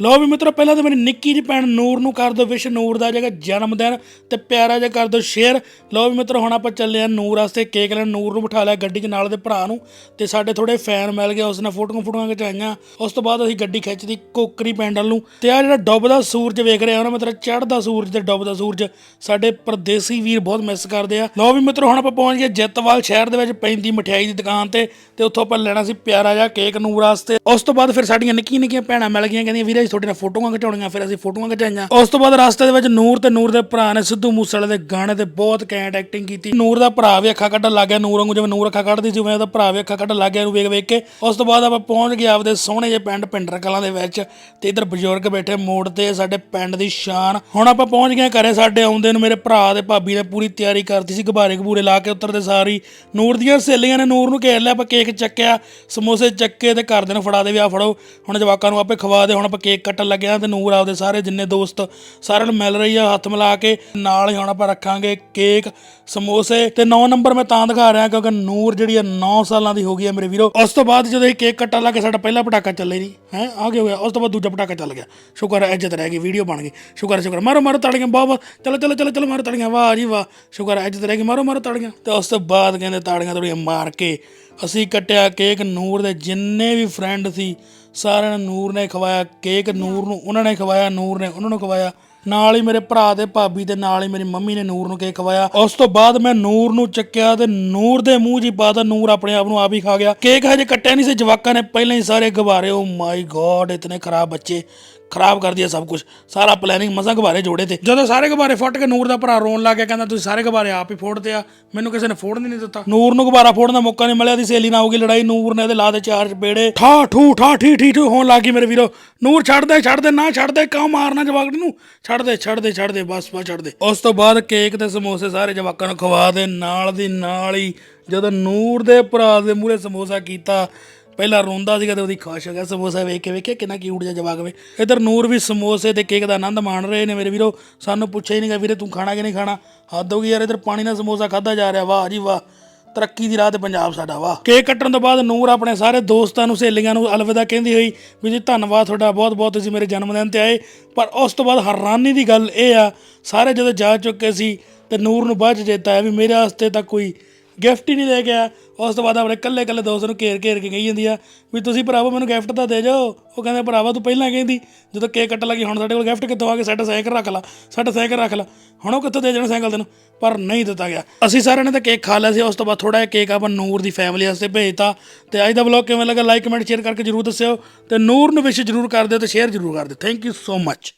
ਲੋ ਵੀ ਮਿੱਤਰੋ, ਪਹਿਲਾਂ ਤਾਂ ਮੇਰੀ ਨਿੱਕੀ ਜਿਹੀ ਭੈਣ ਨੂਰ ਨੂੰ ਕਰ ਦਿਓ ਵਿਸ਼ ਨੂਰ ਦਾ ਜਿਹੜਾ ਜਨਮ ਦਿਨ ਤੇ ਪਿਆਰਾ ਜਿਹਾ ਕਰ ਦਿਓ ਸ਼ੇਅਰ ਲੋ ਵੀ ਮਿੱਤਰੋ, ਹੁਣ ਆਪਾਂ ਚੱਲੇ ਆ ਨੂਰ ਵਾਸਤੇ ਕੇਕ ਲੈਣ। ਨੂਰ ਨੂੰ ਬਿਠਾ ਲਿਆ ਗੱਡੀ 'ਚ ਨਾਲ ਦੇ ਭਰਾ ਨੂੰ ਤੇ ਸਾਡੇ ਥੋੜੇ ਫੈਨ ਮਿਲ ਗਏ, ਉਸ ਨਾਲ ਫੋਟੋਆਂ ਫੋਟੋਆਂ ਖਿਚਾਈਆਂ। ਉਸ ਤੋਂ ਬਾਅਦ ਅਸੀਂ ਗੱਡੀ ਖਿੱਚਦੀ ਕੋਕਰੀ ਪੈਂਡਲ ਨੂੰ ਤੇ ਆ ਜਿਹੜਾ ਡੁੱਬਦਾ ਸੂਰਜ ਵੇਖ ਰਿਹਾ ਉਹਨਾਂ ਮਤਲਬ ਚੜ੍ਹਦਾ ਸੂਰਜ ਤੇ ਡੁੱਬਦਾ ਸੂਰਜ, ਸਾਡੇ ਪਰਦੇਸੀ ਵੀਰ ਬਹੁਤ ਮਿਸ ਕਰਦੇ ਆ। ਲੋ ਵੀ ਮਿੱਤਰੋ, ਹੁਣ ਆਪਾਂ ਪਹੁੰਚ ਗਏ ਜਿੱਤਵਾਲ ਸ਼ਹਿਰ ਦੇ ਵਿੱਚ ਪੈਂਦੀ ਮਠਿਆਈ ਦੀ ਦੁਕਾਨ ਤੇ ਤੇ ਉੱਥੋਂ ਆਪਾਂ ਲੈਣਾ ਸੀ ਪਿਆਰਾ ਜਿਹਾ ਕੇਕ ਨੂਰ ਵਾਸਤੇ। ਉਸ ਤੋਂ ਬਾਅਦ ਫਿਰ ਸਾਡੀਆਂ ਨਿੱਕੀਆਂ ਨਿੱਕੀਆਂ ਭੈਣਾਂ ਮਿਲ ਗਈਆਂ, ਕਹਿੰਦੀਆਂ, ਵੀਰੇ ਅਸੀਂ ਤੁਹਾਡੇ ਨਾਲ ਫੋਟੋਆਂ ਖਿਚਾਉਣੀਆਂ, ਫਿਰ ਅਸੀਂ ਫੋਟੋਆਂ ਖਿਚਾਈਆਂ। ਉਸ ਤੋਂ ਬਾਅਦ ਰਸਤੇ ਦੇ ਵਿੱਚ ਨੂਰ ਤੇ ਨੂਰ ਦੇ ਭਰਾ ਨੇ ਸਿੱਧੂ ਮੂਸੇਵਾਲੇ ਦੇ ਗਾਣੇ ਤੇ ਬਹੁਤ ਕੈਂਟ ਐਕਟਿੰਗ ਕੀਤੀ। ਨੂਰ ਦਾ ਭਰਾ ਵੀ ਅੱਖਾਂ ਕੱਢਣ ਲੱਗ ਗਿਆ, ਨੂਰ ਵਾਂਗੂ ਜਿਵੇਂ ਨੂਰ ਅੱਖਾਂ ਕੱਢਦੀ ਸੀ, ਉਵੇਂ ਉਹਦਾ ਭਰਾ ਵੀ ਅੱਖਾਂ ਕੱਢਣ ਲੱਗ ਗਿਆ ਇਹਨੂੰ ਵੇਖ ਵੇਖ ਕੇ। ਉਸ ਤੋਂ ਬਾਅਦ ਆਪਾਂ ਪਹੁੰਚ ਗਏ ਆਪਦੇ ਸੋਹਣੇ ਜਿਹੇ ਪਿੰਡ ਪਿੰਡਰ ਕਲਾਂ ਦੇ ਵਿੱਚ ਤੇ ਇਧਰ ਬਜ਼ੁਰਗ ਬੈਠੇ ਮੋੜ ਤੇ ਸਾਡੇ ਪਿੰਡ ਦੀ ਸ਼ਾਨ। ਹੁਣ ਆਪਾਂ ਪਹੁੰਚ ਗਏ ਘਰੇ ਸਾਡੇ ਆਉਂਦੇ ਨੂੰ ਮੇਰੇ ਭਰਾ ਦੇ ਭਾਬੀ ਨੇ ਪੂਰੀ ਤਿਆਰੀ ਕਰਤੀ ਸੀ, ਗੁਬਾਰੇ ਗਬੂਰੇ ਲਾ ਕੇ ਉੱਤਰਦੇ ਸਾਰੀ। ਨੂਰ ਦੀਆਂ ਸਹੇਲੀਆਂ ਨੇ ਨੂਰ ਨੂੰ ਘੇਰ ਲਿਆ, ਆਪਾਂ ਕੇਕ ਚੱਕਿਆ, ਸਮੋਸੇ ਚੱਕੇ ਤੇ ਘਰਦੇ ਨੂੰ ਫੜਾ ਦੇ ਵੀ ਆ ਫੜੋ, ਹੁਣ ਜਵਾਕਾਂ ਨੂੰ ਆਪੇ ਖਵਾ ਦੇ, ਹੁਣ ਆਪਾਂ ਕੇਕ ਕੱਟਣ ਲੱਗਿਆ ਆ ਤੇ ਨੂਰ ਆਪਦੇ ਸਾਰੇ ਜਿੰਨੇ ਦੋਸਤ ਸਾਰਿਆਂ ਨੂੰ ਮਿਲ ਰਹੀ ਆ, ਹੱਥ ਮਿਲਾ ਕੇ। ਨਾਲ ਹੀ ਹੁਣ ਆਪਾਂ ਰੱਖਾਂਗੇ ਕੇਕ, ਸਮੋਸੇ ਤੇ 9 ਨੰਬਰ ਮੈਂ ਤਾਂ ਦਿਖਾ ਰਿਹਾ ਕਿਉਂਕਿ ਨੂਰ ਜਿਹੜੀ ਆ 9 ਸਾਲਾਂ ਦੀ ਹੋ ਗਈ ਆ ਮੇਰੇ ਵੀਰੋ। ਉਸ ਤੋਂ ਬਾਅਦ ਜਦੋਂ ਇਹ ਕੇਕ ਕੱਟਣ ਲੱਗੇ, ਸਾਡਾ ਪਹਿਲਾ ਪਟਾਕਾ ਚੱਲੇ ਨਹੀਂ। ਹੈ, ਆ ਗਿਆ? ਹੋਇਆ ਉਸ ਤੋਂ ਬਾਅਦ ਦੂਜਾ ਪਟਾਕਾ ਚੱਲ ਗਿਆ। ਸ਼ੁਕਰ ਹੈ ਇੱਜ਼ਤ ਰਹਿ ਗਈ, ਵੀਡੀਓ ਬਣ ਗਈ। ਸ਼ੁਕਰ ਸ਼ੁਕਰ ਮਾਰੋ ਮਾਰੋ ਤਾੜੀਆਂ ਬਹੁਤ ਬਹੁਤ ਚਲੋ ਚਲੋ ਚਲੋ ਚਲੋ, ਮਾਰੋ ਤਾੜੀਆਂ, ਵਾਹ ਜੀ, ਵਾਹ। ਸ਼ੁਕਰ ਹੈ ਇੱਜ਼ਤ ਰਹਿ ਗਈ। ਮਾਰੋ ਮਾਰੋ ਤਾੜੀਆਂ। ਤੇ ਉਸ ਤੋਂ ਬਾਅਦ ਕਹਿੰਦੇ ਤਾੜੀਆਂ ਥੋੜੀਆਂ ਮਾਰ ਕੇ ਅਸੀਂ ਕੱਟਿਆ ਕੇਕ ਨੂਰ ਦੇ ਜਿੰਨੇ ਵੀ ਫਰੈਂਡ ਸੀ ਸਾਰਿਆਂ ਨੂੰ ਨੂਰ ਨੇ ਖਵਾਇਆ, ਕੇਕ ਨੂਰ ਨੂੰ, ਉਹਨਾਂ ਨੇ ਖਵਾਇਆ, ਨੂਰ ਨੇ ਉਹਨਾਂ ਨੂੰ ਖਵਾਇਆ। ਨਾਲ ਹੀ ਮੇਰੇ ਭਰਾ ਤੇ ਭਾਬੀ ਤੇ ਨਾਲ ਹੀ ਮੇਰੀ ਮੰਮੀ ਨੇ ਨੂਰ ਨੂੰ ਕੇਕ ਖਵਾਇਆ। ਉਸ ਤੋਂ ਬਾਅਦ ਮੈਂ ਨੂਰ ਨੂੰ ਚੱਕਿਆ ਤੇ ਨੂਰ ਦੇ ਮੂੰਹ 'ਚ ਹੀ ਪਾਤਾ ਨੂਰ ਆਪਣੇ ਆਪ ਨੂੰ ਆਪ ਹੀ ਖਾ ਗਿਆ। ਕੇਕ ਹਜੇ ਕੱਟਿਆ ਨਹੀਂ ਸੀ, ਜਵਾਕਾਂ ਨੇ ਪਹਿਲਾਂ ਹੀ ਸਾਰੇ ਗਵਾਰੇ ਓ ਮਾਈ ਗੋਡ ਇਤਨੇ ਖਰਾਬ ਬੱਚੇ। ਖਰਾਬ ਕਰ ਦਿਆ ਸਭ ਕੁਝ ਸਾਰਾ ਪਲੈਨਿੰਗ ਮਸਾਂ ਗੁਬਾਰੇ ਜੋੜੇ ਤੇ। ਜਦੋਂ ਸਾਰੇ ਗੁਬਾਰੇ ਫੁੱਟ ਕੇ ਨੂਰ ਦਾ ਭਰਾ ਰੋਣ ਲੱਗ ਗਿਆ ਕਹਿੰਦਾ ਤੁਸੀਂ ਸਾਰੇ ਗੁਬਾਰੇ ਆਪ ਹੀ ਫੋੜਦੇ ਆ। ਮੈਨੂੰ ਕਿਸੇ ਨੇ ਫੋੜਨ ਹੀ ਨਹੀਂ ਦਿੱਤਾ। ਨੂਰ ਨੂੰ ਗੁਬਾਰਾ ਫੋੜਨ ਦਾ ਮੌਕਾ ਨਹੀਂ ਮਿਲਿਆ ਦੀ ਸਹੇਲੀ ਨਾਲ ਹੋ ਗਈ ਲੜਾਈ। ਨੂਰ ਨੇ ਇਹਦੇ ਲਾ ਦੇ ਚਾਰ ਚਪੇੜੇ ਠਾ ਠੂ ਠਾ ਠੀ ਠੀ ਠੂ ਹੋਣ ਲੱਗੀ ਮੇਰੇ ਵੀਰੋ। ਨੂਰ ਛੱਡ ਦੇ ਛੱਡ ਦੇ ਨਾ ਛੱਡ ਦੇ ਕਿਉਂ ਮਾਰਨਾ ਜਵਾਕ ਨੂੰ? ਛੱਡ ਦੇ ਛੱਡ ਦੇ ਛੱਡ ਦੇ ਬਸ ਬਸ ਛੱਡ ਦੇ। ਉਸ ਤੋਂ ਬਾਅਦ ਕੇਕ ਤੇ ਸਮੋਸੇ ਸਾਰੇ ਜਵਾਕਾਂ ਨੂੰ ਖਵਾ ਦੇ ਨਾਲ ਦੀ ਨਾਲ ਹੀ ਜਦੋਂ ਨੂਰ ਦੇ ਭਰਾ ਦੇ ਮੂਹਰੇ ਸਮੋਸਾ ਕੀਤਾ ਪਹਿਲਾਂ ਰੋਂਦਾ ਸੀਗਾ ਤੇ ਉਹਦੀ ਖੁਸ਼ ਹੋ ਗਿਆ, ਸਮੋਸਾ ਵੇਖ ਕੇ, ਵੇਖਿਆ ਕਿੰਨਾ ਕਿਊਟ ਜਿਹਾ ਜਵਾਕ ਵੇ। ਇਧਰ ਨੂਰ ਵੀ ਸਮੋਸੇ ਤੇ ਕੇਕ ਦਾ ਆਨੰਦ ਮਾਣ ਰਹੇ ਨੇ ਮੇਰੇ ਵੀਰੋ, ਸਾਨੂੰ ਪੁੱਛਿਆ ਹੀ ਨਹੀਂਗਾ ਵੀਰੇ ਤੂੰ ਖਾਣਾ ਕਿ ਨਹੀਂ ਖਾਣਾ? ਹੱਦ ਹੋ ਗਈ ਯਾਰ, ਇਧਰ ਪਾਣੀ ਨਾਲ ਸਮੋਸਾ ਖਾਦਾ ਜਾ ਰਿਹਾ, ਵਾਹ ਜੀ ਵਾਹ। ਤਰੱਕੀ ਦੀ ਰਾਹ ਤੇ ਪੰਜਾਬ ਸਾਡਾ, ਵਾਹ। ਕੇਕ ਕੱਟਣ ਤੋਂ ਬਾਅਦ ਨੂਰ ਆਪਣੇ ਸਾਰੇ ਦੋਸਤਾਂ ਨੂੰ, ਸਹੇਲੀਆਂ ਨੂੰ ਅਲਵਿਦਾ ਕਹਿੰਦੀ ਹੋਈ ਵੀ ਜੀ, ਧੰਨਵਾਦ ਤੁਹਾਡਾ ਬਹੁਤ ਬਹੁਤ ਤੁਸੀਂ ਮੇਰੇ ਜਨਮ ਦਿਨ ਤੇ ਆਏ। ਪਰ ਉਸ ਤੋਂ ਬਾਅਦ ਹੈਰਾਨੀ ਦੀ ਗੱਲ ਇਹ ਆ, ਸਾਰੇ ਜਦੋਂ ਜਾ ਚੁੱਕੇ ਸੀ ਤੇ ਨੂਰ ਨੂੰ ਬਾਅਦ ਚ ਚੇਤਾ ਆਇਆ ਵੀ ਮੇਰੇ ਵਾਸਤੇ ਤਾਂ ਕੋਈ ਗਿਫਟ ਹੀ ਨਹੀਂ ਲੈ ਗਿਆ ਉਸ ਤੋਂ ਬਾਅਦ ਆਪਣੇ ਕੱਲੇ ਕੱਲੇ ਦੋਸਤ ਨੂੰ ਘੇਰ ਘੇਰ ਕੇ ਕਹੀ ਜਾਂਦੀ ਆ ਵੀ ਤੁਸੀਂ ਭਰਾਵਾ ਮੈਨੂੰ ਗਿਫਟ ਤਾਂ ਦੇ ਜਾਓ। ਉਹ ਕਹਿੰਦੇ, ਭਰਾਵਾ, ਤੂੰ ਪਹਿਲਾਂ ਕਹਿੰਦੀ, ਜਦੋਂ ਕੇਕ ਕੱਟ ਲੱਗੀ, ਹੁਣ ਸਾਡੇ ਕੋਲ ਗਿਫਟ ਕਿੱਥੋਂ ਆ ਕੇ ਸਾਡਾ ਸਾਈਕਲ ਰੱਖ ਲਾ ਸਾਡਾ ਸਾਈਕਲ ਰੱਖ ਲਾ। ਹੁਣ ਉਹ ਕਿੱਥੋਂ ਦੇ ਜਾਣਾ ਸਾਈਕਲ ਤੈਨੂੰ? ਪਰ ਨਹੀਂ ਦਿੱਤਾ ਗਿਆ। ਅਸੀਂ ਸਾਰਿਆਂ ਨੇ ਤਾਂ ਕੇਕ ਖਾ ਲਿਆ ਸੀ। ਉਸ ਤੋਂ ਬਾਅਦ ਥੋੜਾ ਜਿਹਾ ਕੇਕ ਆਪਾਂ ਨੂਰ ਦੀ ਫੈਮਿਲੀ ਵਾਸਤੇ ਭੇਜਤਾ। ਤੇ ਅੱਜ ਦਾ ਵਲੌਗ ਕਿਵੇਂ ਲੱਗਾ? ਲਾਈਕ ਕਮੈਂਟ ਸ਼ੇਅਰ ਕਰਕੇ ਜਰੂਰ ਦੱਸਿਓ। ਤੇ ਨੂਰ ਨੂੰ ਵਿਸ਼ ਜਰੂਰ ਕਰ ਦਿਓ ਤੇ ਸ਼ੇਅਰ ਜਰੂਰ ਕਰ ਦਿਓ। Thank you so much